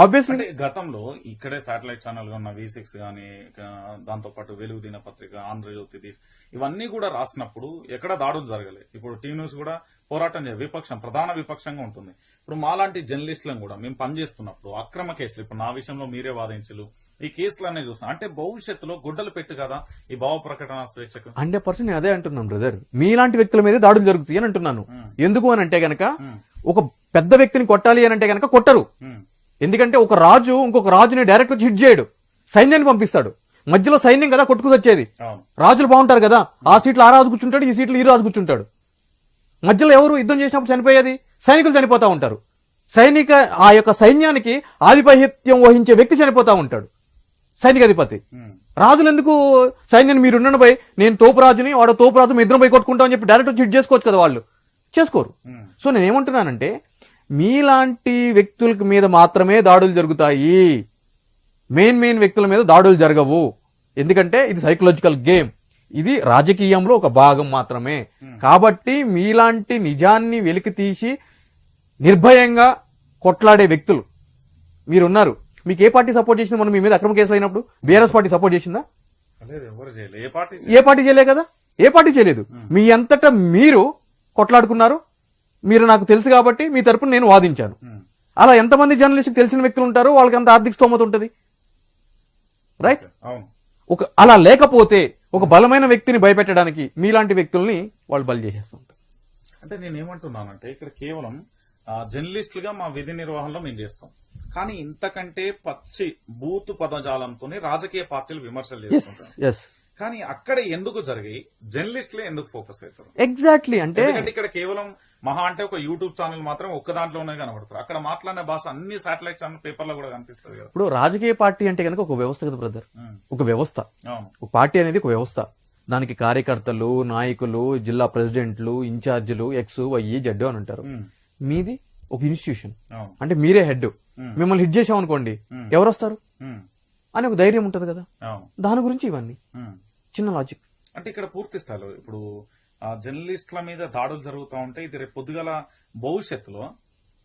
Obviously గతంలో ఇక్కడే satellite ఛానల్గా ఉన్న వి సిక్స్ గానీ దాంతో పాటు వెలుగు దినపత్రిక ఆంధ్రజ్యోతి ఇవన్నీ కూడా రాసినప్పుడు ఎక్కడ దాడులు జరగలేదు ఇప్పుడు టీ న్యూస్ కూడా పోరాటం విపక్షం ప్రధాన విపక్షంగా ఉంటుంది. ఇప్పుడు మాలాంటి జర్నలిస్టులను కూడా మేము పనిచేస్తున్నప్పుడు అక్రమ కేసులు ఇప్పుడు నా విషయంలో మీరే వాదించలు ఈ కేసులన్నీ చూస్తాం అంటే భవిష్యత్తులో గుడ్డలు పెట్టు కదా ఈ భావ ప్రకటన స్వేచ్ఛకు. హండ్రెడ్ పర్సెంట్ నేను అదే అంటున్నాను బ్రదర్. మీలాంటి వ్యక్తుల మీద దాడులు జరుగుతాయి అని అంటున్నాను. ఎందుకు అని అంటే గనక ఒక పెద్ద వ్యక్తిని కొట్టాలి అని అంటే గనక కొట్టరు. ఎందుకంటే ఒక రాజు ఇంకొక రాజుని డైరెక్ట్ వచ్చి హిట్ చేయడు. సైన్యాన్ని పంపిస్తాడు. మధ్యలో సైన్యం కదా కొట్టుకు వచ్చేది రాజులు బాగుంటారు కదా. ఆ సీట్లు ఆ రాజు కూర్చుంటాడు ఈ సీట్లు ఈ రాజు కూర్చుంటాడు. మధ్యలో ఎవరు యుద్ధం చేసినప్పుడు చనిపోయేది? సైనికులు చనిపోతా ఉంటారు. సైనిక ఆ యొక్క సైన్యానికి ఆధిపత్యం వహించే వ్యక్తి చనిపోతా ఉంటాడు. సైనికాధిపతి రాజులు ఎందుకు సైన్యాన్ని మీరు ఉండను పోయి నేను తోపు రాజుని వాడు తోపు రాజు మీ ఇద్దరం పోయి కొట్టుకుంటాం అని చెప్పి డైరెక్ట్ వచ్చి హిట్ చేసుకోవచ్చు కదా వాళ్ళు. చేసుకోరు. సో నేను ఏమంటున్నానంటే మీలాంటి వ్యక్తుల మీద మాత్రమే దాడులు జరుగుతాయి. మెయిన్ మెయిన్ వ్యక్తుల మీద దాడులు జరగవు. ఎందుకంటే ఇది సైకలాజికల్ గేమ్. ఇది రాజకీయంలో ఒక భాగం మాత్రమే. కాబట్టి మీలాంటి నిజాన్ని వెలికి తీసి నిర్భయంగా కొట్లాడే వ్యక్తులు మీరున్నారు. మీకు ఏ పార్టీ సపోర్ట్ చేసింది? మనం మీ మీద అక్రమ కేసులు అయినప్పుడు బీఆర్ఎస్ పార్టీ సపోర్ట్ చేసిందా? చేయలేదు. ఏ పార్టీ ఏ పార్టీ చేయలే కదా? ఏ పార్టీ చేయలేదు? మీ అంతటా మీరు కొట్లాడుకున్నారు. మీరు నాకు తెలుసు కాబట్టి మీ తరపున నేను వాదించాను. ఉమ్, అలా ఎంతమంది జర్నలిస్ట్కి తెలిసిన వ్యక్తులు ఉంటారో వాళ్ళకి అంత ఆర్థిక స్తోమత ఉంటుంది. రైట్ అవును. ఒక అలా లేకపోతే ఒక బలమైన వ్యక్తిని భయపెట్టడానికి మీలాంటి వ్యక్తుల్ని వాళ్ళు బలి చేసేస్తూ ఉంటారు. అంటే నేను ఏమంటున్నానంటే ఇక్కడ కేవలం జర్నలిస్టులుగా మా విధి నిర్వహణలో మేము చేస్తాం. కానీ ఇంతకంటే పచ్చి బూత్ పదజాలంతో రాజకీయ పార్టీలు విమర్శలు ఎస్ కానీ అక్కడ ఎందుకు జరిగాయి? జర్నలిస్టులే ఎందుకు ఫోకస్ అవుతారు ఎగ్జాక్ట్లీ అంటే ఇక్కడ కేవలం మహా అంటే ఒక యూట్యూబ్ ఛానల్ మాత్రం ఒక్క దాంట్లోనే కనబడతారు. అక్కడ మాట్లాడిన భాష అన్ని శాటిలైట్ ఛానల్ పేపర్లో కూడా కనిపిస్తుంది ఇప్పుడు రాజకీయ పార్టీ అంటే కనుక ఒక వ్యవస్థ కదా బ్రదర్ ఉమ్, ఒక వ్యవస్థ. ఒక పార్టీ అనేది ఒక వ్యవస్థ. దానికి కార్యకర్తలు నాయకులు జిల్లా ప్రెసిడెంట్లు ఇన్ఛార్జీలు ఎక్స్ వై జెడ్ అని అంటారు. ఉమ్, మీది ఒక ఇన్స్టిట్యూషన్ అంటే మీరే హెడ్ Hmm. మిమ్మల్ని హిట్ చేసాం అనుకోండి Hmm. ఎవరు వస్తారు? అని ఒక ధైర్యం ఉంటుంది కదా. దాని గురించి ఇవన్నీ. చిన్న లాజిక్ అంటే ఇక్కడ పూర్తి స్థాయిలో ఇప్పుడు ఆ, జర్నలిస్టుల మీద దాడులు జరుగుతూ ఉంటే ఇది రేపు పొద్దుగల భవిష్యత్తులో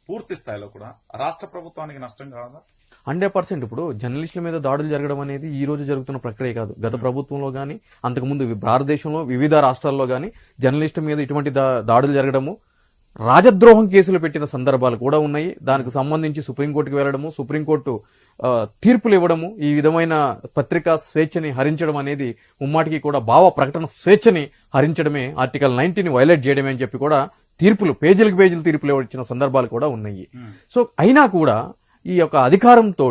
పూర్తి స్థాయిలో కూడా రాష్ట్ర ప్రభుత్వానికి నష్టం కాదా? హండ్రెడ్ పర్సెంట్ ఇప్పుడు జర్నలిస్టుల మీద దాడులు జరగడం అనేది ఈ రోజు జరుగుతున్న ప్రక్రియ కాదు. గత ప్రభుత్వంలో కానీ అంతకుముందు భారతదేశంలో వివిధ రాష్ట్రాల్లో కానీ జర్నలిస్టు మీద ఇటువంటి దాడులు జరగడము రాజద్రోహం కేసులు పెట్టిన సందర్భాలు కూడా ఉన్నాయి. దానికి సంబంధించి సుప్రీంకోర్టుకి వెళ్ళడము సుప్రీంకోర్టు తీర్పులు ఇవ్వడము ఈ విధమైన పత్రికా స్వేచ్ఛని హరించడం అనేది ముమ్మాటికి కూడా భావ ప్రకటన స్వేచ్ఛని హరించడమే ఆర్టికల్ నైన్టీని వైలేట్ చేయడమే అని చెప్పి కూడా తీర్పులు పేజీలకు పేజీలు తీర్పులు ఇచ్చిన సందర్భాలు కూడా ఉన్నాయి. సో అయినా కూడా ఈ యొక్క అధికారంతో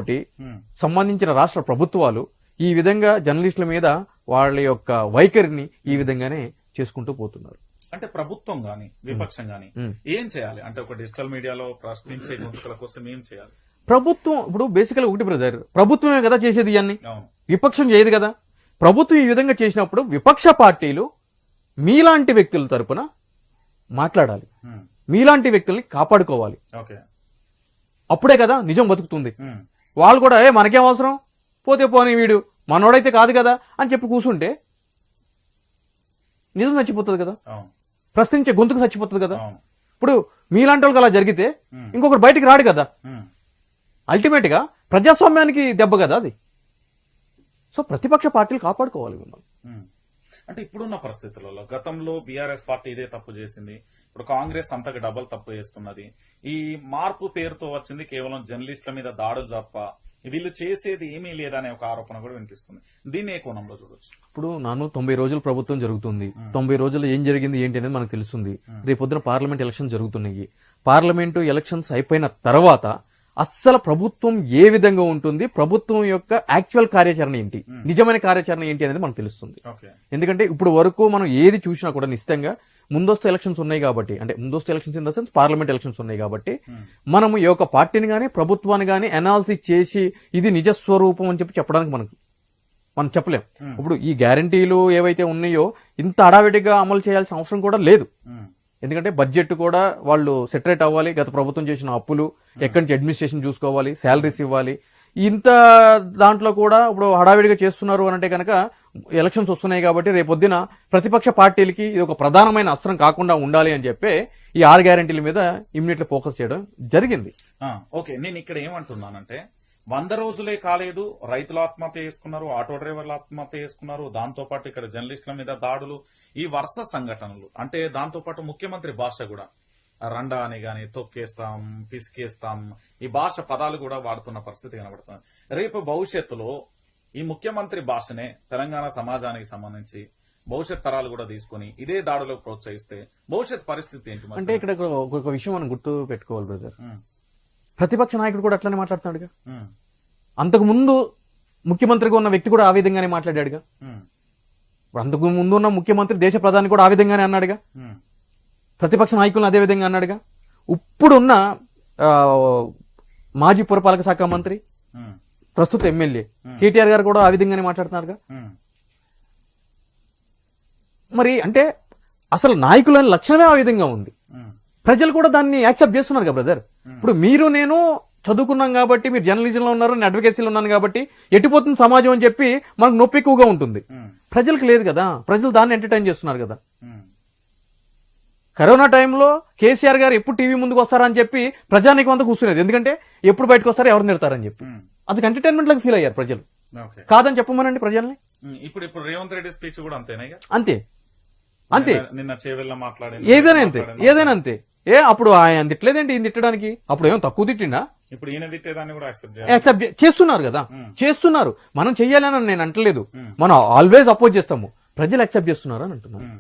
సంబంధించిన రాష్ట్ర ప్రభుత్వాలు ఈ విధంగా జర్నలిస్టుల మీద వాళ్ళ యొక్క వైఖరిని ఈ విధంగానే చేసుకుంటూ పోతున్నారు. అంటే ప్రభుత్వం గాని విపక్షం గాని. ఏం చేయాలి? అంటే ఒక డిజిటల్ మీడియాలో ప్రశ్నించే గొంతుకల కోసం ఏం చేయాలి? ప్రభుత్వం ఇప్పుడు బేసికల్ ఒకటి బ్రదర్ ప్రభుత్వమే కదా చేసేది ఇవన్నీ. విపక్షం చేయదు కదా. ప్రభుత్వం ఈ విధంగా చేసినప్పుడు విపక్ష పార్టీలు మీలాంటి వ్యక్తుల తరపున మాట్లాడాలి. మీలాంటి వ్యక్తుల్ని కాపాడుకోవాలి. అప్పుడే కదా నిజం బతుకుతుంది. వాళ్ళు కూడా ఏ మనకేం అవసరం? పోతే పోనీ వీడు. మనోడైతే కాదు కదా అని చెప్పి కూర్చుంటే నిజం చచ్చిపోతుంది కదా. ప్రశ్నించే గొంతుకు చచ్చిపోతుంది కదా. ఇప్పుడు మీలాంటి వాళ్ళకి అలా జరిగితే ఉమ్, ఇంకొకరు బయటికి రాడు కదా. అల్టిమేట్గా ప్రజాస్వామ్యానికి దెబ్బ కదా అది. సో ప్రతిపక్ష పార్టీలు కాపాడుకోవాలి మిమ్మల్ని. అంటే ఇప్పుడున్న పరిస్థితులలో గతంలో బీఆర్ఎస్ పార్టీ ఇదే తప్పు చేసింది. ఇప్పుడు కాంగ్రెస్ అంతకు డబల్ తప్పు చేస్తున్నది. ఈ మార్పు పేరుతో వచ్చింది కేవలం జర్నలిస్టుల మీద దాడులు తప్ప వీళ్ళు చేసేది ఏమీ లేదనే ఒక ఆరోపణ కూడా వినిపిస్తుంది. దీన్ని ఏ కోణంలో చూడొచ్చు? ఇప్పుడు నాను తొంభై రోజులు ప్రభుత్వం జరుగుతుంది. తొంభై రోజులు ఏం జరిగింది ఏంటి అనేది మనకు తెలుస్తుంది. రేపొద్దున పార్లమెంట్ ఎలక్షన్ జరుగుతున్నాయి. పార్లమెంటు ఎలక్షన్స్ అయిపోయిన తర్వాత అస్సలు ప్రభుత్వం ఏ విధంగా ఉంటుంది ప్రభుత్వం యొక్క యాక్చువల్ కార్యాచరణ ఏంటి నిజమైన కార్యాచరణ ఏంటి అనేది మనకు తెలుస్తుంది. ఎందుకంటే ఇప్పుడు వరకు మనం ఏది చూసినా కూడా నిశ్చితంగా ముందస్తు ఎలక్షన్స్ ఉన్నాయి కాబట్టి అంటే ముందస్తు elections in the sense parliament elections ఉన్నాయి కాబట్టి మనం ఈ యొక్క పార్టీని కానీ ప్రభుత్వాన్ని కానీ అనాలిసిస్ చేసి ఇది నిజ స్వరూపం అని చెప్పి చెప్పడానికి మనకు మనం చెప్పలేం. ఇప్పుడు ఈ గ్యారంటీలు ఏవైతే ఉన్నాయో ఇంత అడావిడిగా అమలు చేయాల్సిన అవసరం కూడా లేదు. ఉమ్, ఎందుకంటే బడ్జెట్ కూడా వాళ్ళు సెటరేట్ అవ్వాలి గత ప్రభుత్వం చేసిన అప్పులు ఎక్కడి నుంచి అడ్మినిస్ట్రేషన్ చూసుకోవాలి శాలరీస్ ఇవ్వాలి. ఇంత దాంట్లో కూడా ఇప్పుడు హడావిడిగా చేస్తున్నారు అని అంటే కనుక ఎలక్షన్స్ వస్తున్నాయి కాబట్టి రేపొద్దున ప్రతిపక్ష పార్టీలకి ఇది ఒక ప్రధానమైన అస్త్రం కాకుండా ఉండాలి అని చెప్పి ఈ ఆరు గ్యారంటీల మీద ఇమ్మీడియట్లీ ఫోకస్ చేయడం జరిగింది. ఆ, ఓకే. నేను ఇక్కడ ఏమంటున్నానంటే వంద రోజులే కాలేదు రైతులు ఆత్మహత్య చేసుకున్నారు ఆటో డ్రైవర్లు ఆత్మహత్య చేసుకున్నారు దాంతో పాటు ఇక్కడ జర్నలిస్టుల మీద దాడులు ఈ వరుస సంఘటనలు. అంటే దాంతోపాటు ముఖ్యమంత్రి భాష కూడా. రండా అని గాని తొక్కేస్తాం పిసికేస్తాం ఈ భాష పదాలు కూడా వాడుతున్న పరిస్థితి కనబడుతుంది. రేపు భవిష్యత్తులో ఈ ముఖ్యమంత్రి భాషనే తెలంగాణ సమాజానికి సంబంధించి భవిష్యత్ తరాలు కూడా తీసుకొని ఇదే దాడులో ప్రోత్సహిస్తే భవిష్యత్ పరిస్థితి ఏంటి? అంటే ఇక్కడ ఒక- విషయం మనం గుర్తు పెట్టుకోవాలి బ్రదర్ ఉమ్, ప్రతిపక్ష నాయకుడు కూడా అట్లనే మాట్లాడుతున్నాడుగా. ఉమ్, అంతకు ముందు ముఖ్యమంత్రిగా ఉన్న వ్యక్తి కూడా ఆ విధంగానే మాట్లాడాడుగా. ఇప్పుడు అంతకు ముందు ఉన్న ముఖ్యమంత్రి దేశ ప్రధాని కూడా ఆ విధంగానే అన్నాడుగా. ప్రతిపక్ష నాయకులను అదే విధంగా అన్నాడుగా. ఇప్పుడున్న మాజీ పురపాలక శాఖ మంత్రి ప్రస్తుత ఎమ్మెల్యే. కేటీఆర్ గారు కూడా ఆ విధంగానే మాట్లాడుతున్నారుగా. మరి అంటే అసలు నాయకుల లక్షణమే ఆ విధంగా ఉంది. ప్రజలు కూడా దాన్ని యాక్సెప్ట్ చేస్తున్నారు కదా బ్రదర్ ఇప్పుడు మీరు నేను చదువుకున్నాం కాబట్టి మీరు జర్నలిజంలో ఉన్నారు నేను అడ్వకేసీలో ఉన్నాను కాబట్టి ఎట్టిపోతుంది సమాజం అని చెప్పి మనకు నొప్పి ఎక్కువగా ఉంటుంది. ప్రజలకు లేదు కదా? ప్రజలు దాన్ని ఎంటర్టైన్ చేస్తున్నారు కదా. కరోనా టైంలో కేసీఆర్ గారు ఎప్పుడు టీవీ ముందుకు వస్తారా అని చెప్పి ప్రజానికి అంతా కూర్చునేది. ఎందుకంటే ఎప్పుడు బయటకు వస్తారో ఎవరు నిడతారని చెప్పి. అది ఎంటర్టైన్మెంట్ లాగా ఫీల్ అయ్యారు ప్రజలు. కాదని చెప్పమనండి ప్రజల్ని? ఇప్పుడు ఇప్పుడు రేవంత్ రెడ్డి స్పీచ్ కూడా అంతేనా? అంతే. అంతే. నిన్న- చేవెళ్ళ మాట్లాడి ఏదైనా అంతే. ఏదైనా అంతే. ఏ అప్పుడు ఆయన తిట్టలేదండి ఈయన తిట్టడానికి? అప్పుడు ఏం తక్కువ తిట్టిండా? ఇప్పుడు ఈయన తిట్టేదాన్ని కూడా యాక్సెప్ట్ చేస్తున్నారు కదా. చేస్తున్నారు. మనం చెయ్యాలని నేను అంటలేదు. మనం ఆల్వేస్ అపోజ్ చేస్తాము. ప్రజలు యాక్సెప్ట్ చేస్తున్నారు అని అంటున్నారు ఉమ్.